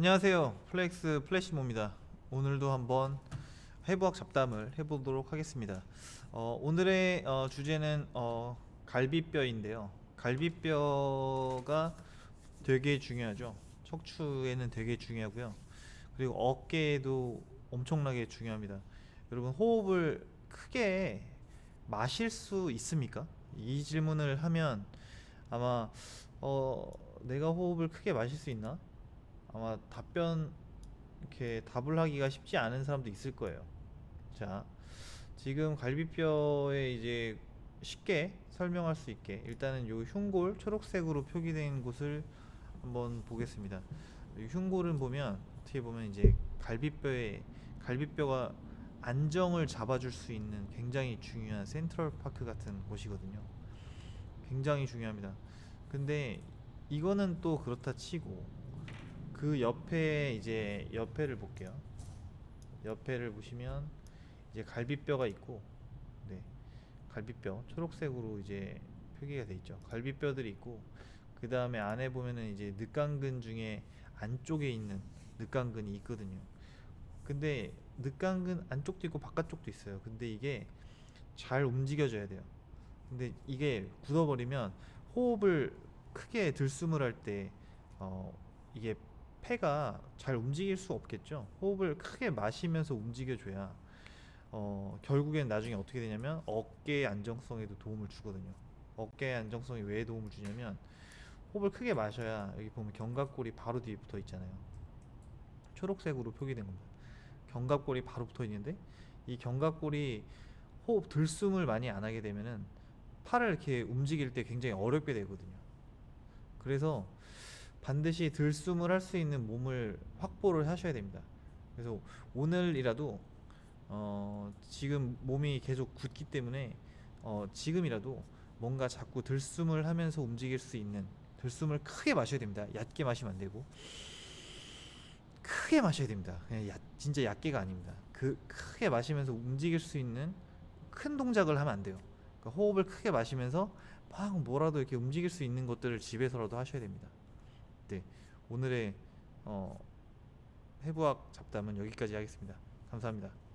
안녕하세요. 플렉스 플래시모입니다. 오늘도 한번 해부학 잡담을 해보도록 하겠습니다. 어, 오늘의 어, 주제는 어, 갈비뼈인데요. 갈비뼈가 되게 중요하죠. 척추에는 되게 중요하고요. 그리고 어깨에도 엄청나게 중요합니다. 여러분 호흡을 크게 마실 수 있습니까? 이 질문을 하면 아마 어, 내가 호흡을 크게 마실 수 있나? 아마 답변 이렇게 답을 하기가 쉽지 않은 사람도 있을 거예요. 자, 지금 갈비뼈에 이제 쉽게 설명할 수 있게 일단은 요 흉골 초록색으로 표기된 곳을 한번 보겠습니다. 이 흉골은 보면 어떻게 보면 이제 갈비뼈에 갈비뼈가 안정을 잡아줄 수 있는 굉장히 중요한 센트럴 파크 같은 곳이거든요. 굉장히 중요합니다. 근데 이거는 또 그렇다 치고 그 옆에 이제 옆에를 볼게요. 옆에를 보시면 이제 갈비뼈가 있고, 네, 갈비뼈 초록색으로 이제 표기가 돼 있죠. 갈비뼈들이 있고, 그 다음에 안에 보면은 이제 늑강근 중에 안쪽에 있는 늑강근이 있거든요. 근데 늑강근 안쪽도 있고 바깥쪽도 있어요. 근데 이게 잘 움직여져야 돼요. 근데 이게 굳어버리면 호흡을 크게 들숨을 할때 어, 이게 폐가 잘 움직일 수 없겠죠. 호흡을 크게 마시면서 움직여줘야 어, 결국엔 나중에 어떻게 되냐면 어깨의 안정성에도 도움을 주거든요. 어깨의 안정성이 왜 도움을 주냐면 호흡을 크게 마셔야 여기 보면 견갑골이 바로 뒤에 붙어 있잖아요. 초록색으로 표기된 겁니다. 견갑골이 바로 붙어 있는데 이 견갑골이 호흡 들숨을 많이 안 하게 되면은 팔을 이렇게 움직일 때 굉장히 어렵게 되거든요. 그래서 반드시 들숨을 할 수 있는 몸을 확보를 하셔야 됩니다. 그래서 오늘이라도 어, 지금 몸이 계속 굳기 때문에 어, 지금이라도 뭔가 자꾸 들숨을 하면서 움직일 수 있는 들숨을 크게 마셔야 됩니다. 얕게 마시면 안 되고 크게 마셔야 됩니다. 얕, 진짜 얕게가 아닙니다. 그 크게 마시면서 움직일 수 있는 큰 동작을 하면 안 돼요. 그러니까 호흡을 크게 마시면서 막 뭐라도 이렇게 움직일 수 있는 것들을 집에서라도 하셔야 됩니다. 네, 오늘의 어, 해부학 잡담은 여기까지 하겠습니다. 감사합니다.